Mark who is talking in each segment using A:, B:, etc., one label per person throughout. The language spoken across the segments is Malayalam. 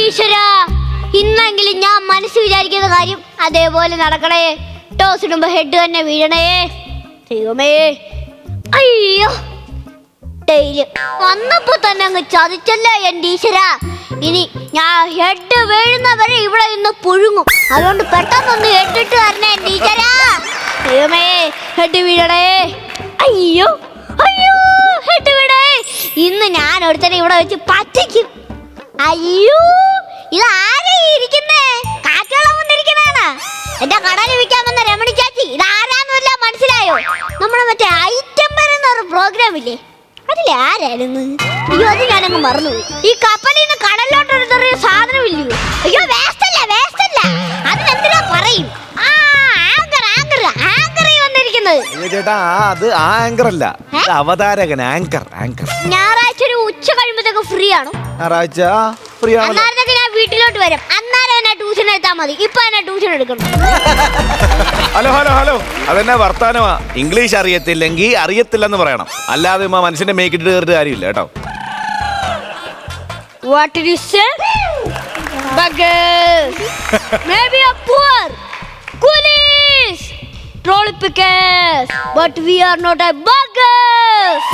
A: ഈശ്വര ഇന്നെങ്കിലും ഞാൻ മനസ്സ് വിചാരിക്കുന്ന കാര്യം അതേപോലെ നടക്കണേ. ടോസ് ഇടുമ്പോ ഹെഡ് തന്നെ വീഴണേ. ദൈവമേ. അയ്യോ. വന്നപ്പോ തന്നെ അങ്ങ് ചതിച്ചല്ലേ എന്റെ ഈശ്വര ഇനി ഞാൻ ഹെഡ് വീഴുന്നവരെ ഇവിടെ ഇന്ന് പുഴുങ്ങും. അതുകൊണ്ട് പെട്ടെന്നൊന്ന് ഹെഡിട്ട് തരണേ എന്റെ ഈശ്വര ദൈവമേ ഹെഡ് വീഴണേ. അയ്യോ. അയ്യോ ഹെഡ് വീടേ ഇന്ന് ഞാൻ ഒരുത്തനെ ഇവിടെ വെച്ച് പറ്റിക്കും. അയ്യോ ഇത് ആരാ ഇരിക്കുന്നേ? കാറ്റുവെള്ളം വന്നിരിക്കുന്നതാണ്. എന്റെ കടലിൽ വിൽക്കാൻ വന്ന രമണി ചാച്ചി ഇത് ആരാന്നല്ല മനസ്സിലായോ? നമ്മുടെ മറ്റേ ഐറ്റം വരുന്ന ഒരു പ്രോഗ്രാം ഇല്ലേ? അതിലെ ആരായിരുന്നു? അയ്യോ അത് ഞാനങ്ങ് മറന്നുപോയി. ഈ കപ്പലിൽ നിന്ന് കടലിലോട്ട് എടുത്തൊരു സാധനം ഇല്ലയോ അയ്യോ വേസ്റ്റല്ല അല്ല വേസ്റ്റ് അല്ല. അതിനെന്തിനാ പറയും?
B: അയ്യോ ചേട്ടാ ആ അത് ആ ആങ്കർ അല്ല. ഇത് അവതാരകൻ ആങ്കർ ആങ്കർ
A: ഞായറാഴ്ച ഒരു ഉച്ച കഴിയുമ്പോഴത്തേക്ക് ഫ്രീ ആണ്.
B: ഞായറാഴ്ച ഫ്രീ ആണല്ലോ.
A: അന്നേരത്തേക്ക് ഞാൻ വീട്ടിലോട്ട് വരും. അന്നേരം എന്നെ ട്യൂഷൻ എടുത്താൽ മതി. ഇപ്പൊ എന്നെ ട്യൂഷൻ എടുക്കണം.
B: Hello hello hello. അതെന്നെ വർത്താനമാ? ഇംഗ്ലീഷ് അറിയത്തില്ലെങ്കിൽ അറിയത്തില്ലെന്ന് പറയണം. അല്ലാതെ ഇമ്മ മനുഷ്യന്റെ മേക്കിട്ട് കയറിയിട്ട് കാര്യമില്ല കേട്ടോ.
A: What did you say? Buggers. Maybe a poor. Coolies. Trolley pickers. But we are not a
B: burgers.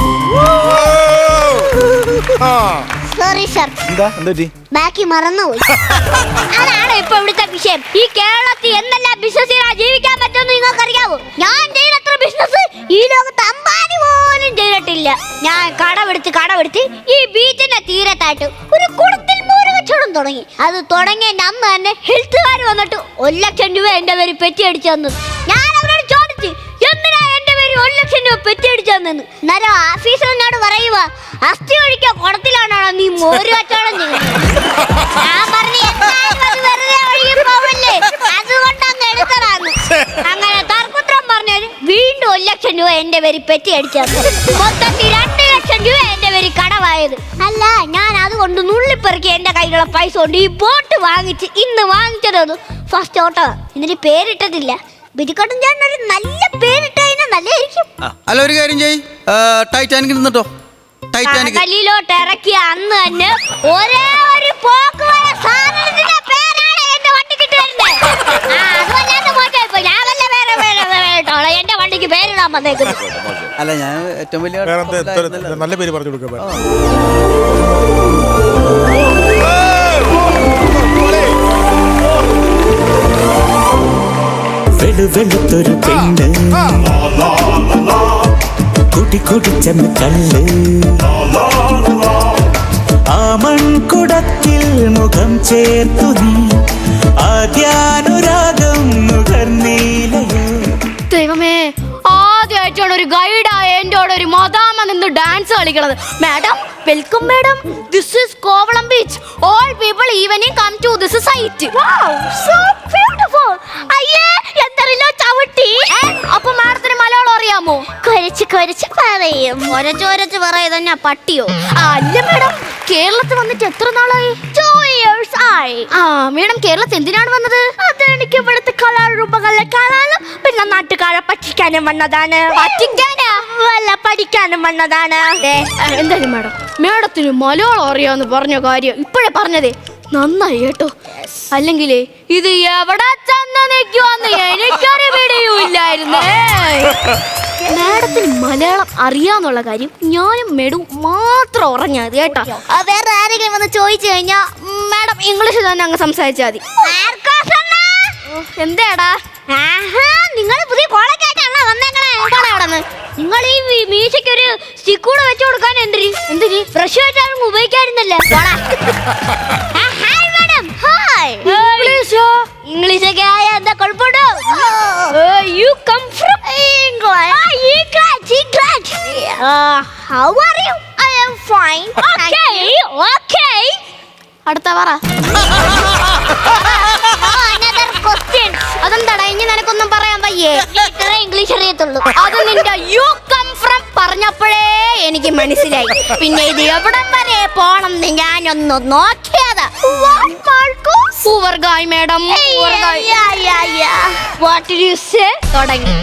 A: Sorry sir
B: എന്താ? എന്താ പറ്റി?
A: ബാക്കി മറന്നുപോയി. അതാണ് ഇപ്പൊ ഇവിടുത്തെ വിഷയം. ഈ കേരളത്തിൽ എന്തെല്ലാം ബിസിനസ്സിനാ ജീവിക്കാൻ പറ്റുമെന്ന് നിങ്ങൾക്ക് അറിയാവോ ഞാൻ ചെയ്തത്ര ബിസിനസ് ഈ ലോകത്ത് അമ്പാനി പോലും ചെയ്തിട്ടില്ല. ഞാൻ കടമെടുത്ത് കടമെടുത്ത് ഈ ബീച്ചിന്റെ തീരത്തായിട്ട് ഒരു കുടത്തിൽ മോര് കച്ചവടം തുടങ്ങി. അത് തുടങ്ങിയ അന്ന് തന്നെ ഹെൽത്തുകാർ വന്നിട്ട് ഒരു ലക്ഷം രൂപ എന്റെ പേര് പെറ്റി അടിച്ചു തന്നു. ഞാൻ രൂപ പെറ്റി അടിച്ചു തന്നെന്ന് നേരം ഓഫീസർ പറയുക അസ്ഥി ഒഴിക്കാൻ കുടത്തിലാണോ നീ മോര് കച്ചവടം ഞാൻ പറഞ്ഞു എന്തായാലും അത് വെറുതെ ഒഴുകി പോവല്ലേ? അതുകൊണ്ട് അങ്ങ് എടുത്തതാണ് അങ്ങനെ തർക്കുത്രം പറഞ്ഞു വീണ്ടും ഒരു ലക്ഷം രൂപ എന്റെ പേര് പെറ്റി അടിച്ചത് മൊത്തത്തിൽ രണ്ട് ലക്ഷം രൂപ എന്റെ പേര് കടവായത്. അല്ല ഞാൻ അതുകൊണ്ട് നുള്ളിപ്പെറുക്കി എന്റെ കയ്യിലുള്ള പൈസ കൊണ്ട് ഈ ബോട്ട് വാങ്ങിച്ച് ഇന്ന് വാങ്ങിച്ചത് ഫസ്റ്റ് ഓട്ടോ. ഇതിന് പേരിട്ടിട്ടില്ല ബിരിക്കട്ടും ചേട്ടൻ ഒരു നല്ല പേരിട്ട് കഴിഞ്ഞാൽ നല്ലതായിരിക്കും
C: അല്ല ഒരു കാര്യം ചെയ് ടൈറ്റാനിക് നിന്നിട്ടോ? ടൈറ്റാനിക്
A: കടലിലോട്ട് ഇറക്കിയ അന്ന് തന്നെ ഒരേ ഒരു പോക്ക് വരെ സാധനത്തിന്റെ പേരാണ് എന്റെ വണ്ടിക്ക് ഇട്ട് തരുന്നത്. ആ, അത് വല്ലാത്ത മോശമായിപ്പോയി. ഞാൻ വല്ല വേറെ വേറെ വേറെ ഇട്ടോളാം. എന്റെ വണ്ടിക്ക് പേരിടാൻ വന്നേക്കുന്നത്
C: അല്ല ഞാൻ ഏറ്റവും വലിയ
D: വേറെ എന്താ എത്ര- നല്ല പേര് പറഞ്ഞു കൊടുക്കാൻ
E: വെളുവെളുത്തൊരു പെണ്ണ് കുടി കുടിച്ചെന്ന് കല്ല്. ആ മൺകുടത്തിൽ മുഖം ചേർത്തു നീ. ആദ്യാനുരാഗം നുകർന്നീലയോ
F: ദൈവമേ ആദ്യമായിട്ടാണ് ഒരു ഗൈഡായ എന്നോട് ഒരു മതാമ നിന്ന് dance കളിക്കണത്. Madam welcome madam. This is Kovalam beach all people evening come to this site അയ്യേ എന്തറില്ലോ ചവിട്ടി. അപ്പൊ മാഡത്തിന് മലയാളം അറിയാമോ?
A: കൊരച്ച് കൊരച്ച് പറയും. ഒരച്ചൊരച്ച് തന്നെ പട്ടിയോ?
F: അല്ല മാഡം. കേരളത്തിൽ വന്നിട്ട് എത്ര നാളായി?
A: ടു ഇയേഴ്സ് ആയി.
F: ആ മാഡം കേരളത്തിൽ എന്തിനാണ് വന്നത്?
A: അതെനിക്ക് ഇവിടുത്തെ കലാരൂപങ്ങളെ കാണാനും പിന്നെ നാട്ടുകാരെ പറ്റിക്കാനും വന്നതാണ്.
F: പറ്റിക്കാനാ
A: വല്ല പഠിക്കാനും വന്നതാണ്.
F: എന്തായാലും മാഡം മാഡത്തിന് മലയാളം അറിയാന്ന് പറഞ്ഞ കാര്യം ഇപ്പോഴേ പറഞ്ഞതേ. നന്നായി കേട്ടോ. അല്ലെങ്കിലേ ഇത് എവിടെ ചെന്ന് നിൽക്കുവാന്ന് എനിക്കൊരു പിടിയുമില്ലായിരുന്നേ മാഡത്തിന് മലയാളം അറിയാന്നുള്ള കാര്യം ഞാനും മെഡും മാത്രം ഉറഞ്ഞാൽ കേട്ടോ. വേറെ ആരെങ്കിലും വന്ന് ചോദിച്ചു കഴിഞ്ഞാ മാഡം ഇംഗ്ലീഷ് തന്നെ അങ്ങ് സംസാരിച്ചാൽ മതി. എന്താടാ?
A: നിങ്ങൾ പുതിയ കോളേജായിട്ടാണോ വന്നേക്കണേ?
F: കടന്ന്
A: നിങ്ങൾ ഈ മീശയ്ക്ക് ഒരു സ്റ്റിക്കൂടെ വെച്ചു കൊടുക്കാൻ എന്തിരി എന്തിരി ഫ്രഷ് വെച്ചാലും ഉപയോഗിക്കാറുന്നല്ലേ you England. From England England England how are you I am fine okay okay.
F: അടുത്ത പറ.
A: another question.
F: അതെന്താടാ? ഇനി നിനക്കൊന്നും പറയാൻ വയ്യേ.
A: ഇത്ര ഇംഗ്ലീഷ് അറിയത്തുള്ളൂ.
F: അത് നിന്റെ യു കം ഫ്രം പറഞ്ഞപ്പോഴേ എനിക്ക് മനസ്സിലായി. പിന്നെ ഇത് എവിടം വരെ പോണം എന്ന് ഞാനൊന്ന് നോക്കിയതാ. Guy madam. Poor guy
A: did you say?
F: തുടങ്ങി.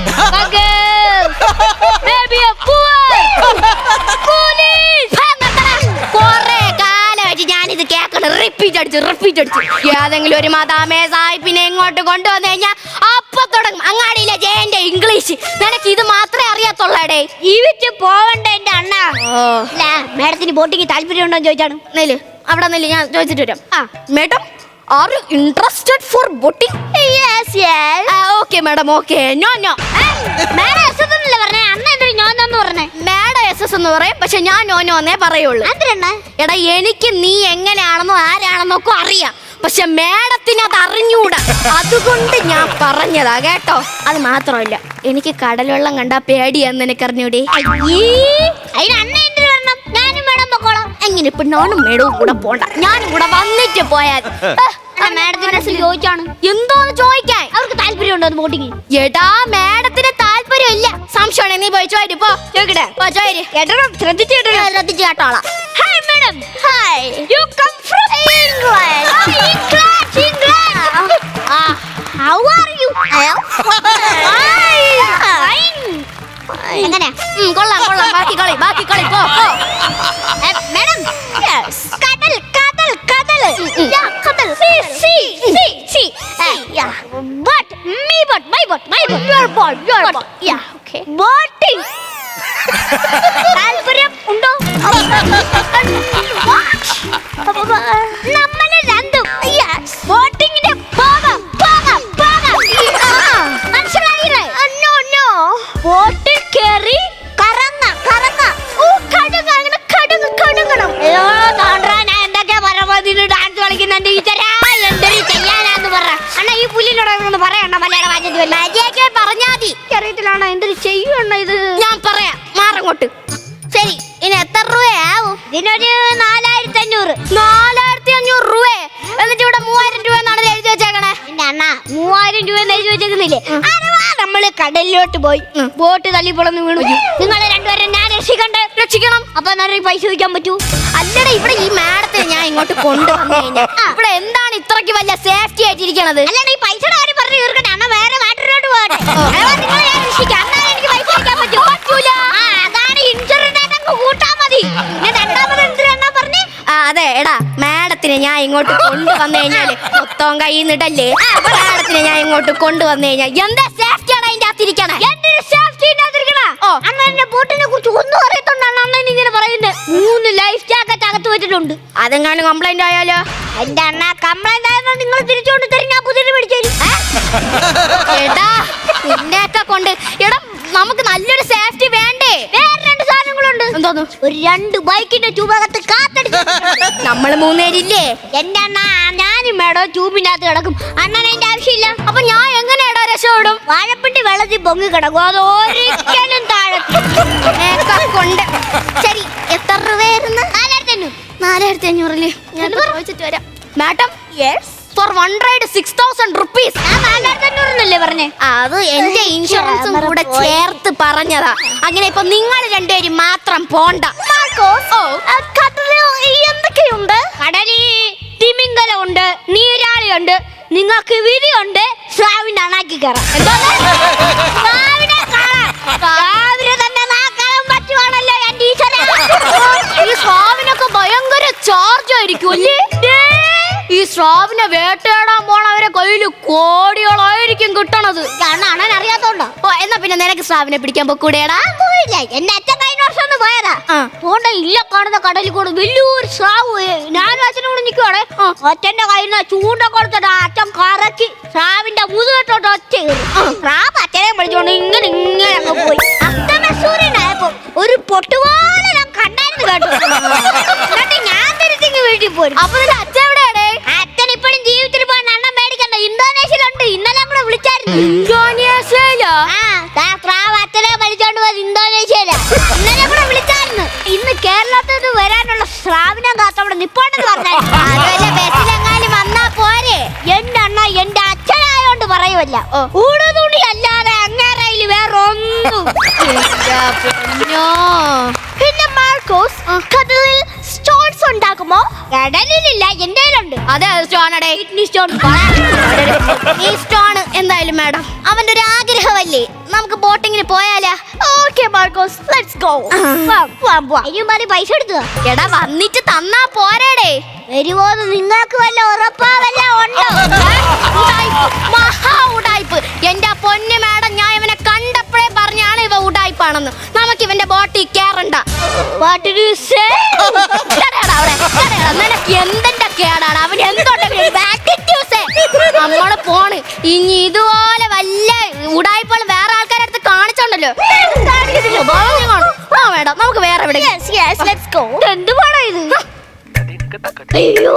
A: a poor. Police.
F: കൊറേ കാലമായിട്ട് ഞാനിത് കേൾക്കണ ആണ് റിപ്പീറ്റ് അടിച്ച് റിപ്പീറ്റ് അടിച്ച്. ഏതെങ്കിലും ഒരു മതാമേ സാഹിബിനെ ഇങ്ങോട്ട് കൊണ്ടുവന്നു കഴിഞ്ഞാൽ അപ്പൊ തുടങ്ങും. അങ്ങാടിയിലെ ജയന്റെ ഇംഗ്ലീഷ്. നിനക്ക് ഇത് മാത്രമേ അറിയാത്തുള്ളടേ
A: ജീവിച്ച് പോവണ്ട എന്റെ അണ്ണ? മാഡത്തിന് ബോട്ടിങ് താല്പര്യം ഉണ്ടോ എന്ന് ചോദിച്ചാണ്.
F: നെല്ല്. അവിടെ നെല്ല് ഞാൻ ചോദിച്ചിട്ട് വരാം. ആ. Madam are you interested for boating
A: yes yes
F: okay madam okay no no
A: madam yes yes എന്നല്ല പറഞ്ഞേ? അണ്ണ എന്തൊരു എന്ന് പറഞ്ഞേ.
F: മാഡം എസ് എസ് എന്ന് പറയും. പക്ഷെ ഞാൻ നോ നോ എന്നേ പറയുള്ളൂ.
A: എന്തിനാണ്
F: എടാ എനിക്ക് നീ എങ്ങനെയാണെന്നോ ആരാണെന്നോ ഒക്കെ അറിയാം. പക്ഷെ മേഡത്തിന് അത് അറിഞ്ഞൂടാ. അതുകൊണ്ട് ഞാൻ പറഞ്ഞതാ കേട്ടോ? അത് മാത്രമല്ല എനിക്ക് കടൽവെള്ളം കണ്ടാ പേടിയാന്ന് എനിക്ക് അറിഞ്ഞൂടെ
A: അതിന് അണ്ണ.
F: എങ്ങനെ ഇപ്പൊ ഞാനും മേഡവും കൂടെ പോണ്ട. ഞാനും കൂടെ വന്നിട്ട് പോയാൽ
A: മാഡത്തിന്റെ ചോദിച്ചാണ്
F: എന്തോന്ന് ചോദിക്കാൻ?
A: അവർക്ക് താല്പര്യം ഉണ്ടോ ബോട്ടിങ്
F: ഏട്ടാ മാഡത്തിന് താല്പര്യം ഇല്ല സംശയമാണ് നീ പോയി ചോദിച്ചു പോ. ചോദിക്കട്ടെ? പോ ചോദിര്
A: കേട്ടോ ശ്രദ്ധിച്ചു കേട്ടോ
F: ശ്രദ്ധിച്ച് കേട്ടോളാം.
A: Hi madam hi you come from England England England how are you
F: എങ്ങനെ കൊള്ളാം കൊള്ളാം. ബാക്കി കളി ബാക്കി കളി പോ പോ.
A: yes. கடல் கடல் Yeah, yeah See, see, see, see. Uh, see yeah but me but my but my but. Your but your ball yeah okay. Boating പുല്ലിനോടൊന്ന് പറയണ്ട മലയാള വാചകത്തിൽ.
F: മര്യാദയ്ക്ക് പറഞ്ഞാ മതി.
A: അറിയത്തിലാണോ എന്തൊരു ചെയ്യണ്ട ഇത്?
F: ഞാൻ പറയാം മാറങ്ങോട്ട് ശരി ഇനി എത്ര രൂപയാവും?
A: ഇതിനൊരു നാലായിരത്തി അഞ്ഞൂറ്
F: നാലായിരത്തി അഞ്ഞൂറ് രൂപ? എന്നിട്ട് ഇവിടെ മൂവായിരം രൂപ എന്നാണ് എഴുതി വെച്ചേക്കണേ.
A: അണ്ണ മൂവായിരം രൂപ എഴുതി വെച്ചേക്കുന്നില്ലേ? അരവാ നമ്മൾ കടലിലോട്ട് പോയി. ബോട്ട് തള്ളി പൊളന്ന് വീണു. നിങ്ങളെ രണ്ടുപേരും
F: രക്ഷിക്കണം
A: അപ്പൊ എന്നാലും പൈസ ചോദിക്കാൻ പറ്റൂ?
F: അല്ലടാ ഇവിടെ ഈ മാഡത്തെ ഞാൻ ഇങ്ങോട്ട് കൊണ്ടുവന്നു കഴിഞ്ഞാൽ ഇവിടെ എന്താണ് ഇത്രക്ക് വലിയ സേഫ്റ്റി ആയിട്ടിരിക്കണത്?
A: അല്ലാണ്ട് ഈ പൈസയുടെ കാര്യം പറഞ്ഞു തീർക്കട്ടെ. വേറെ പോകട്ടെ. നിങ്ങളെ ഞാൻ രക്ഷിക്കാം. എനിക്ക് പൈസ ചോദിക്കാൻ പറ്റൂ. പറ്റൂല. ആ അതാണ് ഇൻഷുറൻസ് ആയിട്ട് അങ്ങ് കൂട്ടാ മതി. പിന്നെ രണ്ടാമത് എന്തിനാ പറഞ്ഞേ?
F: അതെ എടാ മാഡത്തിനെ ഞാൻ ഇങ്ങോട്ട് കൊണ്ടുവന്നു കഴിഞ്ഞാൽ മൊത്തം കൈ നിടല്ലേ മാഡത്തിനെ ഞാൻ ഇങ്ങോട്ട് കൊണ്ടുവന്നു കഴിഞ്ഞാൽ എന്താ
A: എന്റെ ബോട്ടിനെ കുറിച്ച് ഒന്നും അറിയത്തോണ്ടാണ് അണ്ണൻ ഇങ്ങനെ പറയുന്നത് മൂന്ന് ലൈഫ് ജാക്കറ്റ് അകത്ത് വെച്ചിട്ടുണ്ട്.
F: അതെങ്ങാനും കംപ്ലൈന്റ് ആയാലോ?
A: എന്റെ അണ്ണ കംപ്ലൈന്റ് ആയതാ നിങ്ങൾ തിരിച്ചുകൊണ്ട് തരും ഞാൻ പുതിയ മേടിച്ചു
F: എടാ നിന്നെയൊക്കെ കൊണ്ട് എടാ നമുക്ക് നല്ലൊരു സേഫ്റ്റി വേണ്ടേ?
A: വേറെ രണ്ട് സാധനങ്ങളുണ്ട്.
F: എന്തോന്നു?
A: ഒരു രണ്ട് ബൈക്കിന്റെ ചൂപകത്ത് കാത്തടിച്ചു
F: നമ്മൾ മൂന്നേരില്ലേ?
A: എന്റെ അണ്ണ ഞാനും മേടോ ട്യൂബിനകത്ത് കിടക്കും. അണ്ണൻ അതിന്റെ ആവശ്യമില്ല.
F: അപ്പൊ ഞാൻ എങ്ങനെയാടാ വാഴപ്പെട്ടി
A: വാഴപ്പിണ്ടി വെള്ളത്തിൽ പൊങ്ങി കിടക്കും. അത് ഒരിക്കലും താഴെ
F: കൊണ്ട്. ശരി എത്ര രൂപയായിരുന്നു?
A: നാലായിരത്തി അഞ്ഞൂറ്
F: നാലായിരത്തി അഞ്ഞൂറിൽ ഞാൻ ചോദിച്ചിട്ട് വരാം. Madam for one ride six thousand rupees
A: ഞാൻ പറഞ്ഞേ?
F: അത് എന്റെ ഇൻഷുറൻസും കൂടെ ചേർത്ത് പറഞ്ഞതാ. അങ്ങനെ ഇപ്പൊ നിങ്ങൾ രണ്ടുപേരും മാത്രം പോണ്ട.
A: എന്തൊക്കെയുണ്ട്? കടലിൽ തിമിംഗലമുണ്ട് നീരാളിയുണ്ട് നിങ്ങൾക്ക് വിധിയുണ്ട് സ്രാവിന്റെ അണാക്കി കയറാം.
F: ഈ സ്രാവിനെ വേട്ടയാടാൻ പോണവരെ കയ്യിൽ കോടികളായിരിക്കും കിട്ടണത്.
A: കാരണം അണൻ അറിയാത്തോണ്ടോ
F: ഓ എന്നാ പിന്നെ നിനക്ക് സ്രാവിനെ പിടിക്കാൻ പൊക്കൂടെടാ.
A: എന്നെ അച്ഛൻ പോയതാ. പോണ്ട ഇല്ല കാണുന്ന കടലിൽ കൂടെ വലിയൊരു സ്രാവ് ഞാനും അച്ഛനും കൂടെ നിൽക്കുവാണേ അച്ഛന്റെ കയ്യിൽ നിന്ന് ചൂണ്ട കൊടുത്തിട്ട് അച്ഛൻ കറക്കി സ്രാവിന്റെ മുതുകെട്ടോട്ട് ഒറ്റ സ്രാവ് അച്ഛനെ വിളിച്ചോണ്ട് ഇങ്ങനെ ഇങ്ങനെ അങ്ങ് പോയി. അത്തമ സൂര്യനായപ്പോ ഒരു പൊട്ടുപോലെ ഞാൻ കണ്ടായിരുന്നു കേട്ടോ. എന്നിട്ട് ഞാൻ തിരിച്ചിങ്ങ് വീട്ടിൽ പോരും.
F: അപ്പൊ ഓ.
A: ഊടുതുണി അല്ലാതെ അങ്ങേറയിൽ വേറെ ഒന്നും
F: പൊന്നോ.
A: മാർക്കോസ് കടലിൽ സ്റ്റോൺസ് ഉണ്ടാക്കുമോ? കടലിലില്ല എന്റെ കയ്യിലുണ്ട്.
F: അതെ സ്റ്റോണടെ.
A: Kidney stone.
F: ഈ സ്റ്റോൺ എന്തായാലും മാഡം. അവന്റെ ഒരു ആഗ്രഹം ആഗ്രഹമല്ലേ? നമുക്ക് ബോട്ടിങ്ങിന് പോയാലാ? Okay Marcos. ഗോ
A: അയ്യുമാറി പൈസ എടുത്തു
F: എടാ വന്നിട്ട് തന്നാ പോരേടേ.
A: വരുമോന്ന് നിങ്ങൾക്ക് വല്ല ഉറപ്പാ വല്ല ഉണ്ടോ.
F: മഹാ ഉടായ്പ്. എന്റെ പൊന്നു മാഡം ഞാൻ ഇവനെ കണ്ടപ്പോഴേ പറഞ്ഞാണ് ഇവ ഉടായ്പാണെന്ന്. നമുക്ക് ഇവന്റെ ബോട്ടിൽ കേറണ്ട. നിനക്ക് എന്തിന്റെ കേടാണ്? അവൻ എന്തുണ്ടെങ്കിലും. നമ്മൾ പോണ്. ഇനി ഇതുപോലെ